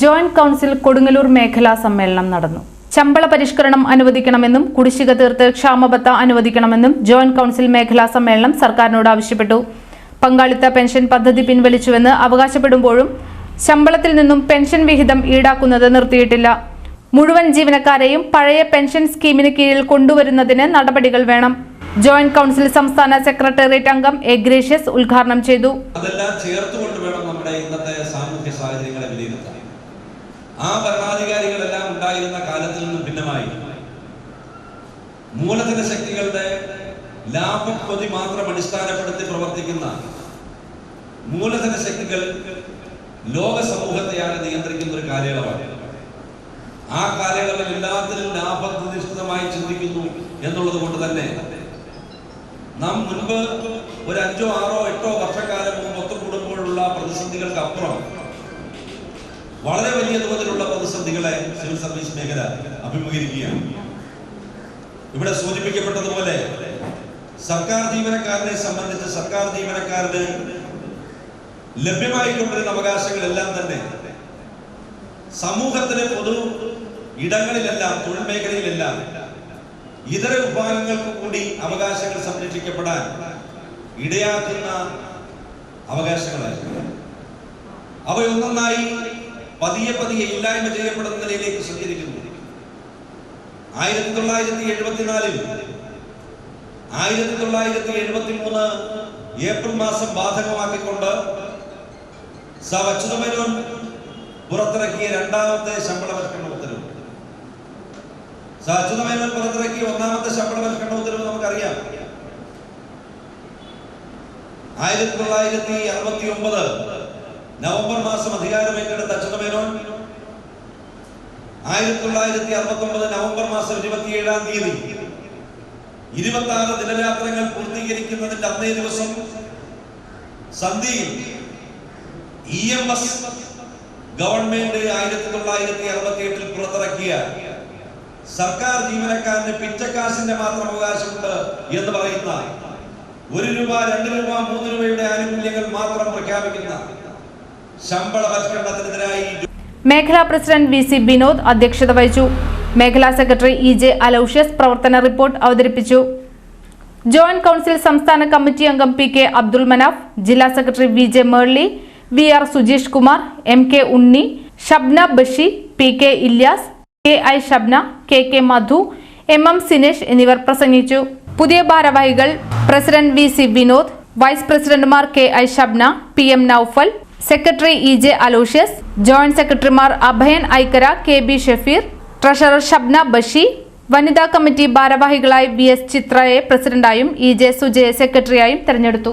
Joint council Kodungallur മേഖലാ സമ്മേളനം നടന്നു. ശമ്പള പരിഷ്കരണം അനുവദിക്കണമെന്നും കുടിശ്ശിക തീർത്ത് ക്ഷാമബത്ത അനുവദിക്കണമെന്നും ജോയിന്റ് കൗൺസിൽ മേഖലാ സമ്മേളനം സർക്കാരിനോട് ആവശ്യപ്പെട്ടു. പങ്കാളിത്ത പെൻഷൻ പദ്ധതി പിൻവലിച്ചുവെന്ന് അവകാശപ്പെടുമ്പോഴും ശമ്പളത്തിൽ നിന്നും പെൻഷൻ വിഹിതം ഈടാക്കുന്നത് നിർത്തിയിട്ടില്ല. മുഴുവൻ ജീവനക്കാരെയും പഴയ പെൻഷൻ സ്കീമിന് കീഴിൽ കൊണ്ടുവരുന്നതിന് നടപടികൾ വേണം. ജോയിന്റ് കൗൺസിൽ സംസ്ഥാന സെക്രട്ടേറിയറ്റ് അംഗം എ ഗ്രേഷ്യസ് ഉദ്ഘാടനം ചെയ്തു. അതെല്ലാം ചേർത്തുകൊണ്ട് വേണം നമ്മുടെ ഇന്നത്തെ സാമൂഹ്യ സാഹചര്യങ്ങളെ വിലയിരുത്താൻ. ആ ഭരണാധികാരികളെല്ലാം ഉണ്ടായിരുന്ന കാലത്തിൽ നിന്നും ഭിന്നമായി. മൂലധന ശക്തികളുടെ ലാഭപ്പൊതി മാത്രം അടിസ്ഥാനപ്പെടുത്തി പ്രവർത്തിക്കുന്ന മൂലധന ശക്തികൾ ലോക സമൂഹത്തെയാണ് നിയന്ത്രിക്കുന്ന ഒരു കാലയളവാണ്. ആ കാലയളവിൽ എല്ലാത്തിലും ലാഭനിഷ്ഠിതമായി ചിന്തിക്കുന്നു എന്നുള്ളത് കൊണ്ട് തന്നെ നാം മുൻപ് ഒരു അഞ്ചോ ആറോ എട്ടോ വർഷക്കാലം മുമ്പ് ഒത്തുകൂടുമ്പോഴുള്ള പ്രതിസന്ധികൾക്ക് അപ്പുറം വളരെ വലിയ തോതിലുള്ള പ്രതിസന്ധികളെ സിവിൽ സർവീസ് മേഖല അഭിമുഖീകരിക്കുകയാണ്. ഇവിടെ സൂചിപ്പിക്കപ്പെട്ടതുപോലെ സർക്കാർ ജീവനക്കാരനെ സംബന്ധിച്ച് സർക്കാർ ജീവനക്കാരന് ലഭ്യമായിക്കൊണ്ടിരുന്ന അവകാശങ്ങളെല്ലാം തന്നെ സമൂഹത്തിലെ പൊതു ഇടങ്ങളിലെല്ലാം തൊഴിൽ മേഖലയിലെല്ലാം ഇതര വിഭാഗങ്ങൾക്ക് കൂടി അവകാശങ്ങൾ സംരക്ഷിക്കപ്പെടാൻ ഇടയാക്കുന്ന അവകാശങ്ങളായിരുന്നു. അവയൊന്നൊന്നായി പതിയെ പതിയെ ഇല്ലായ്മ ചെയ്യപ്പെടുന്ന നിലയിലേക്ക് സഞ്ചരിക്കുന്നു ആയിരത്തി തൊള്ളായിരത്തി എഴുപത്തിനാലിൽ ആയിരത്തി തൊള്ളായിരത്തി എഴുപത്തി മൂന്ന് ഏപ്രിൽ മാസം ബാധകമാക്കിക്കൊണ്ട് സ അച്യുതമേനോൻ പുറത്തിറക്കിയ രണ്ടാമത്തെ ശമ്പള പരിഷ്കരണ ഉത്തരവ്. സ അച്യുതമേനോൻ പുറത്തിറക്കിയ ഒന്നാമത്തെ ശമ്പള പരിഷ്കരണ ഉത്തരവ് നമുക്കറിയാം. ആയിരത്തി തൊള്ളായിരത്തി അറുപത്തി ഒമ്പത് നവംബർ മാസം അധികാരം ഏറ്റെടുത്ത അച്യുതമേനോൻ ആയിരത്തി തൊള്ളായിരത്തി അറുപത്തി ഒമ്പത് നവംബർ മാസം ഇരുപത്തിയേഴാം തീയതി ഇരുപത്തി ആറ് ദിനരാത്രങ്ങൾ പൂർത്തീകരിക്കുന്നതിന്റെ അന്നേ ദിവസം സന്ധിയിൽ ഇ എം എസ് ഗവൺമെന്റ് ആയിരത്തി തൊള്ളായിരത്തി അറുപത്തി എട്ടിൽ പുറത്തിറക്കിയ സർക്കാർ ജീവനക്കാരന് പിച്ചക്കാശിന്റെ മാത്രം അവകാശമുണ്ട് എന്ന് പറയുന്ന ഒരു രൂപ രണ്ട് രൂപ മൂന്ന് രൂപയുടെ ആനുകൂല്യങ്ങൾ മാത്രം പ്രഖ്യാപിക്കുന്ന ശമ്പള മേഖലാ പ്രസിഡന്റ് വി സി വിനോദ് അധ്യക്ഷത വഹിച്ചു. മേഖലാ സെക്രട്ടറി ഇ ജെ അലൌഷ്യസ് പ്രവർത്തന റിപ്പോർട്ട് അവതരിപ്പിച്ചു. ജോയിന്റ് കൌൺസിൽ സംസ്ഥാന കമ്മിറ്റി അംഗം പി കെ അബ്ദുൾ മനാഫ് ജില്ലാ secretary V J Merly V R Sujeesh Kumar M K Unni Shabna Bashi P K Ilyas K I Shabna K K Madhu M M Sinesh എന്നിവർ പ്രസംഗിച്ചു. പുതിയ ഭാരവാഹികൾ president V C Vinod vice പ്രസിഡന്റുമാർ K I Shabna P M Noufal secretary E J Aloysius joint സെക്രട്ടറിമാർ Abhayan Aikkara K B Shafeer treasurer Shabna Bashi വനിതാ committee ഭാരവാഹികളായി V S ചിത്രയെ പ്രസിഡന്റായും ഇ ജെ സുജയെ സെക്രട്ടറിയായും തെരഞ്ഞെടുത്തു.